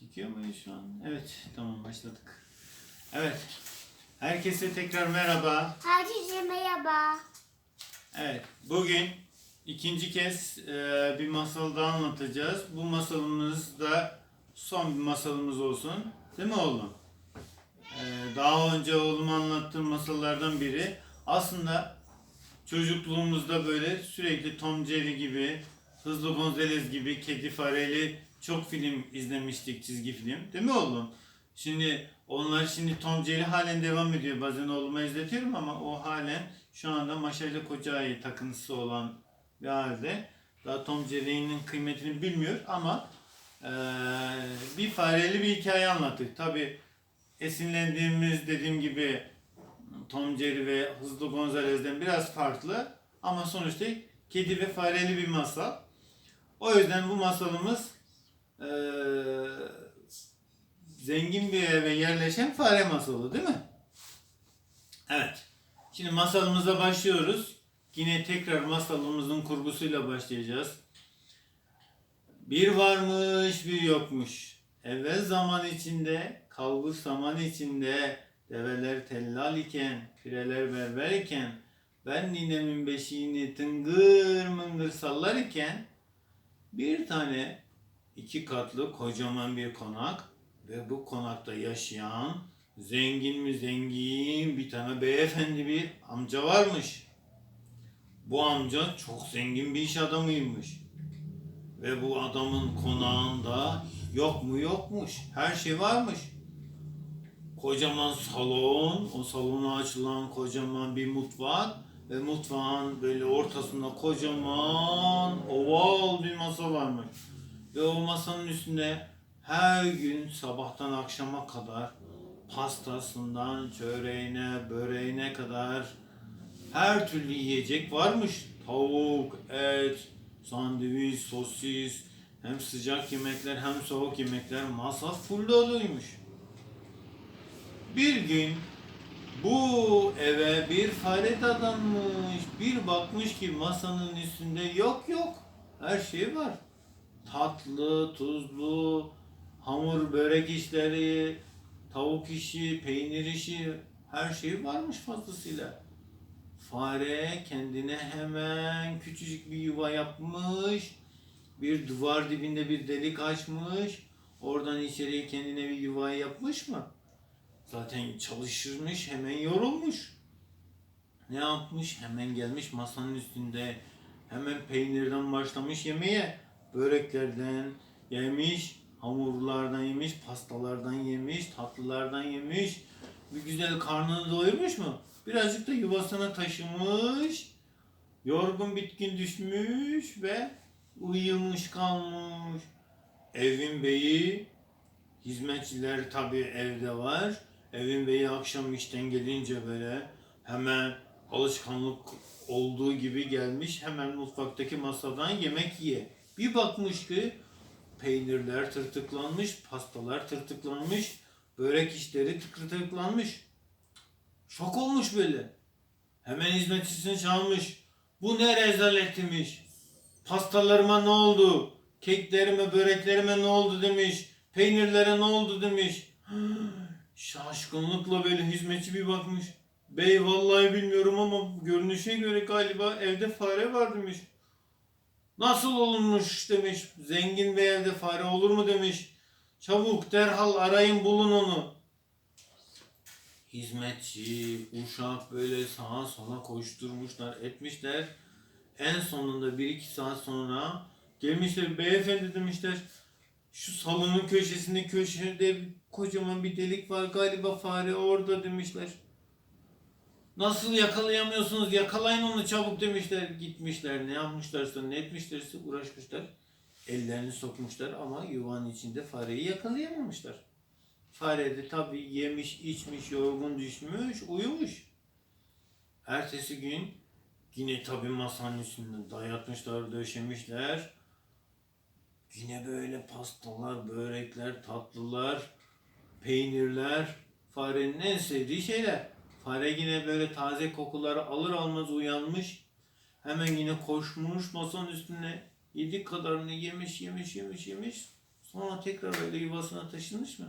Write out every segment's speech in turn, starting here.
Çekiyor muyuz şu an? Evet, tamam başladık. Evet, herkese tekrar merhaba. Herkese merhaba. Evet, bugün ikinci kez e, bir masal daha anlatacağız. Bu masalımız da son bir masalımız olsun. Değil mi oğlum? E, daha önce oğluma anlattığım masallardan biri. Aslında çocukluğumuzda böyle sürekli Tom Jerry gibi, Hızlı Gonzales gibi, Kedi Fareli çok film izlemiştik çizgi film. Değil mi oğlum? Şimdi onlar şimdi Tom Jerry halen devam ediyor. Bazen oğluma izletiyorum ama o halen şu anda Maşa ile Kocayı takıntısı olan bir halde. Daha Tom Jerry'nin kıymetini bilmiyor ama eee, bir fareli bir hikaye anlattık. Tabi esinlendiğimiz dediğim gibi Tom Jerry ve Hızlı Gonzalez'den biraz farklı ama sonuçta kedi ve fareli bir masal. O yüzden bu masalımız eee, zengin bir eve yerleşen fare masalı değil mi? Evet. Şimdi masalımıza başlıyoruz. Yine tekrar masalımızın kurgusuyla başlayacağız. Bir varmış bir yokmuş. Evvel zaman içinde, kalbur zaman içinde, develer tellal iken, pireler berber iken, ben ninemin beşiğini tıngır mıngır sallar iken, bir tane iki katlı kocaman bir konak ve bu konakta yaşayan zengin mi zengin bir tane beyefendi bir amca varmış. Bu amca çok zengin bir iş adamıymış. Ve bu adamın konağında yok mu yokmuş. Her şey varmış. Kocaman salon, o salona açılan kocaman bir mutfak ve mutfağın böyle ortasında kocaman oval bir masa varmış. Ve o masanın üstünde her gün sabahtan akşama kadar pastasından çöreğine, böreğine kadar her türlü yiyecek varmış. Tavuk, et, sandviç, sosis, hem sıcak yemekler hem soğuk yemekler masa full doluymuş. Bir gün bu eve bir fare dadanmış. Bir bakmış ki masanın üstünde yok yok. Her şey var. Tatlı, tuzlu, hamur, börek işleri, tavuk işi, peynir işi her şey varmış fazlasıyla. Fare kendine hemen küçücük bir yuva yapmış. Bir duvar dibinde bir delik açmış. Oradan içeriye kendine bir yuva yapmış mı? Zaten çalışırmış, hemen yorulmuş. Ne yapmış? Hemen gelmiş masanın üstünde. Hemen peynirden başlamış yemeye. Böreklerden yemiş, hamurlardan yemiş, pastalardan yemiş, tatlılardan yemiş. Bir güzel karnını doyurmuş mu? Birazcık da yuvasına taşımış. Yorgun bitkin düşmüş ve uyumuş kalmış. Evin beyi, hizmetçiler tabi evde var. Evin beyi akşam işten gelince böyle hemen alışkanlık olduğu gibi gelmiş. Hemen mutfaktaki masadan yemek ye. Bir bakmış ki peynirler tırtıklanmış, pastalar tırtıklanmış, börek işleri tırtıklanmış. Şok olmuş böyle. Hemen hizmetçisini çağırmış. Bu ne rezaletmiş. Pastalarıma ne oldu? Keklerime, böreklerime ne oldu demiş. Peynirlere ne oldu demiş. Şaşkınlıkla böyle hizmetçi bir bakmış. Bey vallahi bilmiyorum ama görünüşe göre galiba evde fare var demiş. Nasıl olunmuş demiş. Zengin bir evde fare olur mu demiş. Çabuk derhal arayın bulun onu. Hizmetçi, uşak böyle sağa sola koşturmuşlar, etmişler. En sonunda bir iki saat sonra gelmişler beyefendi demişler. Şu salonun köşesinde köşede kocaman bir delik var galiba fare orada demişler. Nasıl yakalayamıyorsunuz yakalayın onu çabuk demişler. Gitmişler ne yapmışlarsa ne etmişlerse uğraşmışlar. Ellerini sokmuşlar ama yuvanın içinde fareyi yakalayamamışlar. Fare de tabii yemiş, içmiş, yorgun düşmüş, uyumuş. Ertesi gün yine tabii masanın üstünde dayatmışlar, döşemişler. Yine böyle pastalar, börekler, tatlılar, peynirler, farenin en sevdiği şeyler. Fare yine böyle taze kokuları alır almaz uyanmış. Hemen yine koşmuş masanın üstüne. Yedik kadarını yemiş, yemiş, yemiş, yemiş. Sonra tekrar öyle yuvasına taşınmış mı?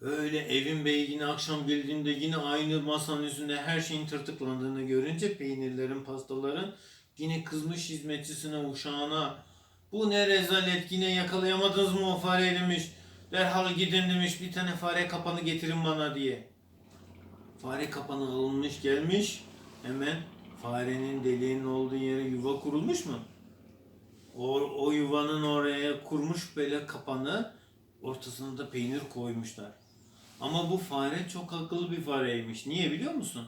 Öyle evin beyi yine akşam geldiğinde yine aynı masanın üstünde her şeyin tırtıklandığını görünce peynirlerin, pastaların yine kızmış hizmetçisine, uşağına bu ne rezalet yine yakalayamadınız mı o fareyi demiş. Derhal gidin demiş bir tane fare kapanı getirin bana diye. Fare kapanı alınmış gelmiş hemen farenin deliğinin olduğu yere yuva kurulmuş mu? O, o yuvanın oraya kurmuş böyle kapanı ortasına da peynir koymuşlar. Ama bu fare çok akıllı bir fareymiş. Niye biliyor musun?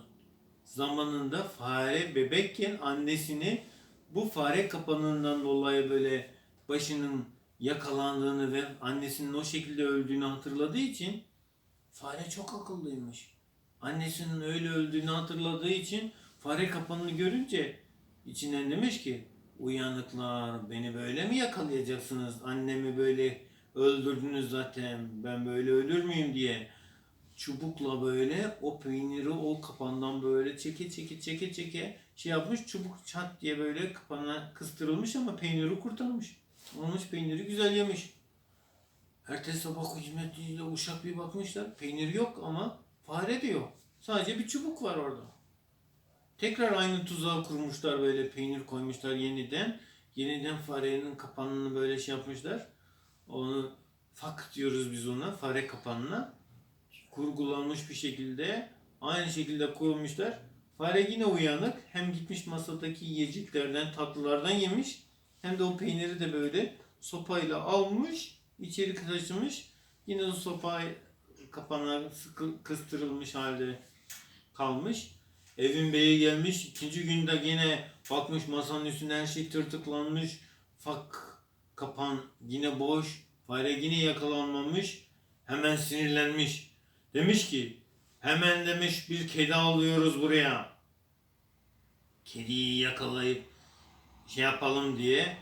Zamanında fare bebekken annesini bu fare kapanından dolayı böyle başının yakalandığını ve annesinin o şekilde öldüğünü hatırladığı için fare çok akıllıymış. Annesinin öyle öldüğünü hatırladığı için fare kapanını görünce içinden demiş ki uyanıklar beni böyle mi yakalayacaksınız? Annemi böyle öldürdünüz zaten ben böyle ölür müyüm diye çubukla böyle o peyniri o kapandan böyle çeke çeke çeke çeke şey yapmış çubuk çat diye böyle kapana kıstırılmış ama peyniri kurtarmış. Olmuş peyniri güzel yemiş. Ertesi sabah hizmetliyle uşak bir bakmışlar. Peynir yok ama fare de yok. Sadece bir çubuk var orada. Tekrar aynı tuzağı kurmuşlar böyle peynir koymuşlar yeniden. Yeniden farenin kapanını böyle şey yapmışlar. Onu fak diyoruz biz ona fare kapanına. Kurgulanmış bir şekilde aynı şekilde kurmuşlar. Fare yine uyanık. Hem gitmiş masadaki yiyeceklerden, tatlılardan yemiş. Hem de o peyniri de böyle sopayla almış, içeri taşımış. Yine o sopa kapana sıkı, kıstırılmış halde kalmış. Evin beyi gelmiş. ikinci günde yine bakmış masanın üstünde her şey tırtıklanmış. Fak kapan yine boş. Fare yine yakalanmamış. Hemen sinirlenmiş. Demiş ki hemen demiş bir kedi alıyoruz buraya. Kediyi yakalayıp şey yapalım diye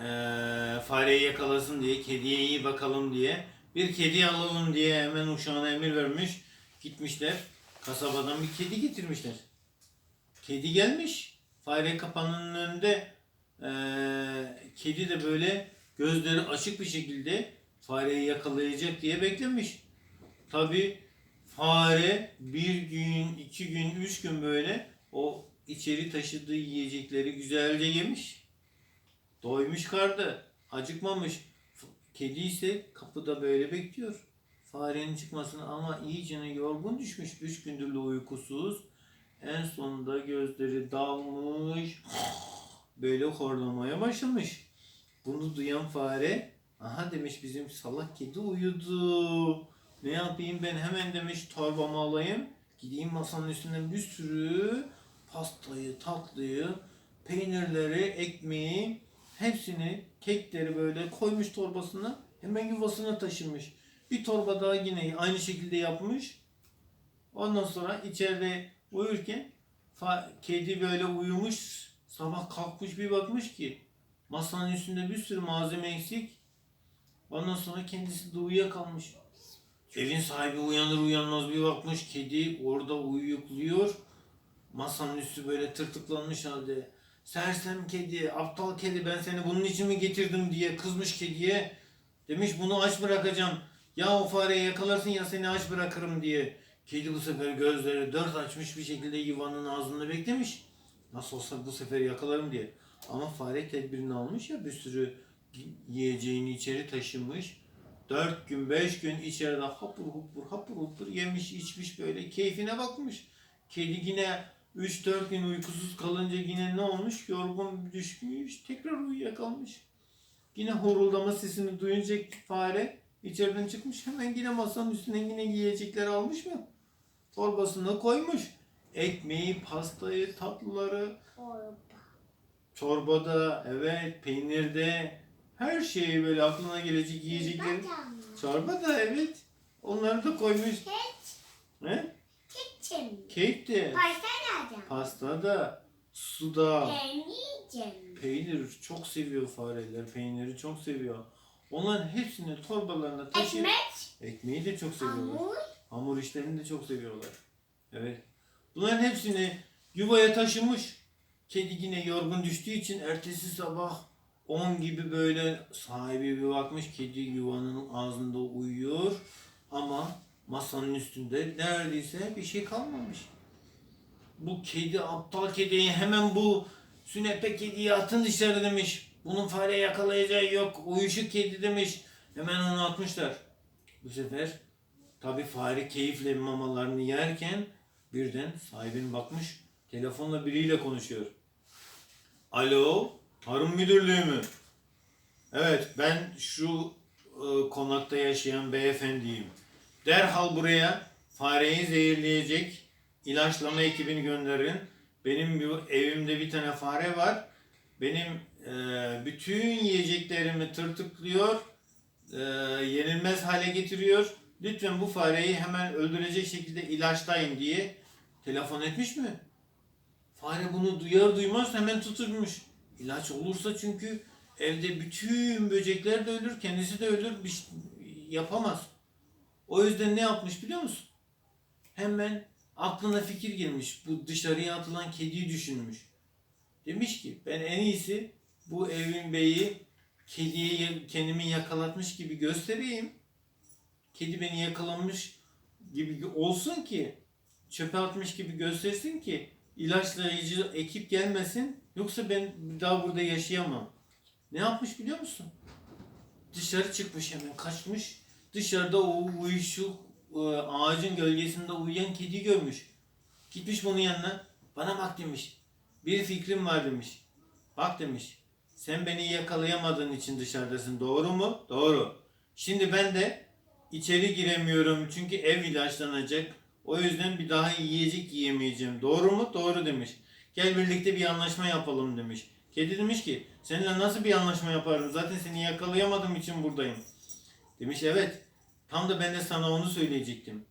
eee fareyi yakalasın diye kediye iyi bakalım diye bir kedi alalım diye hemen uşağına emir vermiş. Gitmişler kasabadan bir kedi getirmişler. Kedi gelmiş. Fare kapanının önünde eee, kedi de böyle gözleri açık bir şekilde fareyi yakalayacak diye beklemiş. Tabi fare bir gün, iki gün, üç gün böyle o içeri taşıdığı yiyecekleri güzelce yemiş. Doymuş kardı. Acıkmamış. Kedi ise kapıda böyle bekliyor. Farenin çıkmasını ama iyicene yorgun düşmüş. Üç gündür uykusuz. En sonunda gözleri dalmış. Böyle horlamaya başlamış. Bunu duyan fare aha demiş bizim salak kedi uyudu. Ne yapayım ben hemen demiş torbamı alayım. Gideyim masanın üstünden bir sürü pastayı, tatlıyı, peynirleri, ekmeği hepsini kekleri böyle koymuş torbasına hemen yuvasına taşımış. Bir torba daha yine aynı şekilde yapmış. Ondan sonra içeride uyurken kedi böyle uyumuş. Sabah kalkmış bir bakmış ki masanın üstünde bir sürü malzeme eksik. Ondan sonra kendisi de uyuyakalmış. Evin sahibi uyanır uyanmaz bir bakmış kedi orada uyukluyor. Masanın üstü böyle tırtıklanmış halde. Sersem kedi, aptal kedi ben seni bunun için mi getirdim diye kızmış kediye. Demiş bunu aç bırakacağım. Ya o fareyi yakalarsın ya seni aç bırakırım diye. Kedi bu sefer gözleri dört açmış bir şekilde yuvanın ağzında beklemiş. Nasıl olsa bu sefer yakalarım diye. Ama fare tedbirini almış ya bir sürü yiyeceğini içeri taşımış. Dört gün, beş gün içeride hapur hupur hapur hupur yemiş içmiş böyle keyfine bakmış. Kedi yine 3-4 gün uykusuz kalınca yine ne olmuş? Yorgun düşmüş, tekrar uyuyakalmış. Yine horuldama sesini duyunca fare içeriden çıkmış. Hemen yine masanın üstüne yine yiyecekleri almış mı? Torbasına koymuş. Ekmeği, pastayı, tatlıları, Orba. çorbada, evet, peynirde, her şeyi böyle aklına gelecek yiyecekleri. Çorba da evet. Onları da koymuş. Hiç. Ne? Kitchen. Kek de, Pasta nereden? pasta da, su da. Peynircim. Peynir çok seviyor fareler. Peyniri çok seviyor. Onların hepsini torbalarına taşıyıp Ekmek. ekmeği de çok seviyorlar. Hamur. Hamur işlerini de çok seviyorlar. Evet. Bunların hepsini yuvaya taşımış. Kedi yine yorgun düştüğü için ertesi sabah 10 gibi böyle sahibi bir bakmış kedi yuvanın ağzında uyuyor ama masanın üstünde neredeyse bir şey kalmamış. Bu kedi aptal kediyi hemen bu sünepe kediyi atın dışarı demiş. Bunun fare yakalayacağı yok. Uyuşuk kedi demiş. Hemen onu atmışlar. Bu sefer tabi fare keyifle mamalarını yerken birden sahibine bakmış. Telefonla biriyle konuşuyor. Alo, Tarım Müdürlüğü mü? Evet, ben şu e, konakta yaşayan beyefendiyim. Derhal buraya fareyi zehirleyecek ilaçlama ekibini gönderin. Benim bu evimde bir tane fare var. Benim e, bütün yiyeceklerimi tırtıklıyor, e, yenilmez hale getiriyor. Lütfen bu fareyi hemen öldürecek şekilde ilaçlayın diye telefon etmiş mi? Fare bunu duyar duymaz hemen tuturmuş. İlaç olursa çünkü evde bütün böcekler de ölür, kendisi de ölür, bir şey yapamaz. O yüzden ne yapmış biliyor musun? Hemen aklına fikir gelmiş. Bu dışarıya atılan kediyi düşünmüş. Demiş ki ben en iyisi bu evin beyi kediye kendimi yakalatmış gibi göstereyim. Kedi beni yakalamış gibi olsun ki çöpe atmış gibi göstersin ki ilaçlayıcı ekip gelmesin yoksa ben daha burada yaşayamam. Ne yapmış biliyor musun? Dışarı çıkmış hemen kaçmış. Dışarıda o uyuşuk e, ağacın gölgesinde uyuyan kedi görmüş. Gitmiş bunun yanına. Bana bak demiş. Bir fikrim var demiş. Bak demiş. Sen beni yakalayamadığın için dışarıdasın. Doğru mu? Doğru. Şimdi ben de içeri giremiyorum çünkü ev ilaçlanacak. O yüzden bir daha yiyecek yiyemeyeceğim. Doğru mu? Doğru demiş. Gel birlikte bir anlaşma yapalım demiş. Kedi demiş ki seninle nasıl bir anlaşma yaparım? Zaten seni yakalayamadığım için buradayım. Demiş evet. Tam da ben de sana onu söyleyecektim.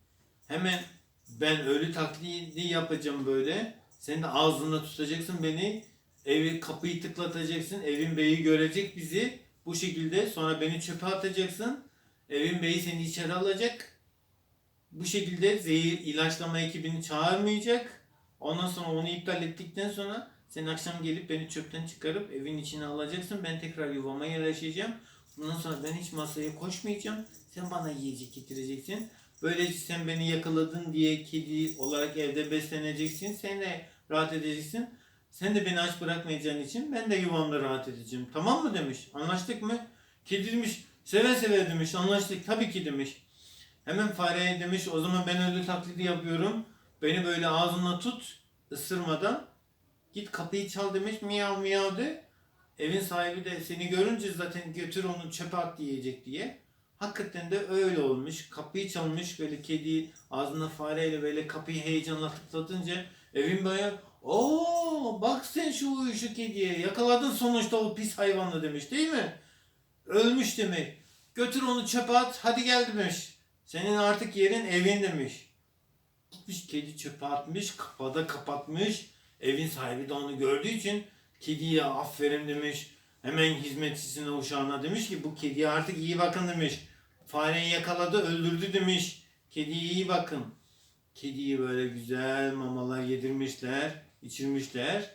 Hemen ben ölü taklidi yapacağım böyle. Sen de ağzında tutacaksın beni. Evi kapıyı tıklatacaksın. Evin beyi görecek bizi. Bu şekilde sonra beni çöpe atacaksın. Evin beyi seni içeri alacak. Bu şekilde zehir ilaçlama ekibini çağırmayacak. Ondan sonra onu iptal ettikten sonra sen akşam gelip beni çöpten çıkarıp evin içine alacaksın. Ben tekrar yuvama yerleşeceğim. Bundan sonra ben hiç masaya koşmayacağım. Sen bana yiyecek getireceksin. Böylece sen beni yakaladın diye kedi olarak evde besleneceksin. Sen de rahat edeceksin. Sen de beni aç bırakmayacağın için ben de yuvamda rahat edeceğim. Tamam mı demiş. Anlaştık mı? Kedi demiş. Seve seve demiş. Anlaştık. Tabii ki demiş. Hemen fareye demiş. O zaman ben öyle taklidi yapıyorum. Beni böyle ağzına tut. ısırmadan. Git kapıyı çal demiş. Miyav miyav de. Evin sahibi de seni görünce zaten götür onu çöpe at diyecek diye. Hakikaten de öyle olmuş. Kapıyı çalmış böyle kedi ağzına fareyle böyle kapıyı heyecanla tıklatınca evin bayağı Oo bak sen şu uyuşuk kediye yakaladın sonuçta o pis hayvanla demiş değil mi? Ölmüş demek. Götür onu çöpe at hadi gel demiş. Senin artık yerin evin demiş. Gitmiş kedi çöpe atmış kapada kapatmış. Evin sahibi de onu gördüğü için kediye aferin demiş. Hemen hizmetçisine uşağına demiş ki bu kediye artık iyi bakın demiş. Fareyi yakaladı öldürdü demiş. Kediye iyi bakın. Kediye böyle güzel mamalar yedirmişler, içirmişler.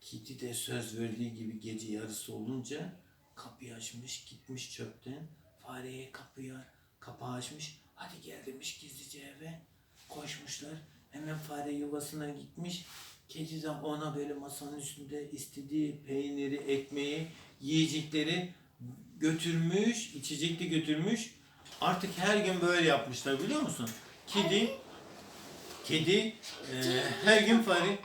Kedi de söz verdiği gibi gece yarısı olunca kapıyı açmış, gitmiş çöpten. Fareye kapıyı, kapağı açmış. Hadi gel demiş gizlice eve. Koşmuşlar. Hemen fare yuvasına gitmiş. Kedi de ona böyle masanın üstünde istediği peyniri, ekmeği, yiyecekleri götürmüş, içecek de götürmüş. Artık her gün böyle yapmışlar biliyor musun? Kedi, kedi e, her gün fare.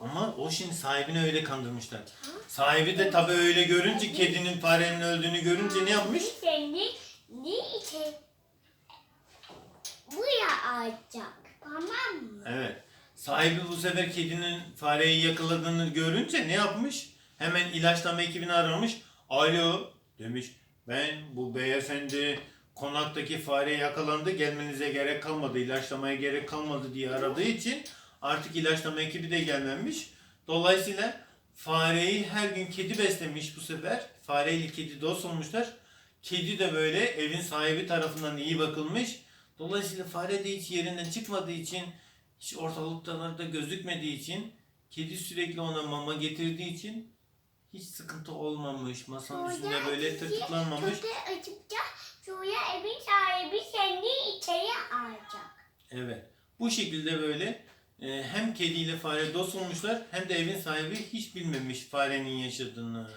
Ama o şimdi sahibini öyle kandırmışlar. Sahibi de tabii öyle görünce, kedinin farenin öldüğünü görünce ne yapmış? Seni ne içe buraya alacak. Tamam mı? Evet. Sahibi bu sefer kedinin fareyi yakaladığını görünce ne yapmış? Hemen ilaçlama ekibini aramış. Alo demiş. Ben bu beyefendi konaktaki fare yakalandı. Gelmenize gerek kalmadı. ilaçlamaya gerek kalmadı diye aradığı için artık ilaçlama ekibi de gelmemiş. Dolayısıyla fareyi her gün kedi beslemiş bu sefer. Fareyle kedi dost olmuşlar. Kedi de böyle evin sahibi tarafından iyi bakılmış. Dolayısıyla fare de hiç yerinden çıkmadığı için hiç ortalıklarda gözükmediği için kedi sürekli ona mama getirdiği için hiç sıkıntı olmamış. Masanın Sonra üstünde böyle tırtıklanmamış. Kötü açıkça sonra evin sahibi seni içeri alacak. Evet. Bu şekilde böyle e, hem kediyle fare dost olmuşlar hem de evin sahibi hiç bilmemiş farenin yaşadığını.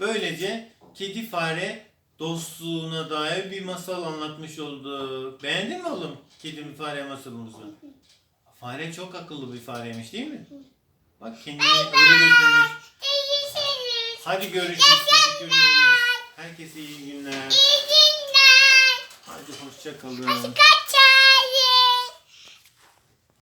Böylece kedi fare dostluğuna dair bir masal anlatmış olduk. Beğendin mi oğlum kedi mi fare masalımızı? Fare çok akıllı bir fareymiş değil mi? Bak kendini öyle götürmüş. Hadi görüşürüz. Teşekkür ederiz. Herkese iyi günler. İyi günler. Hadi hoşça kalın. Kaç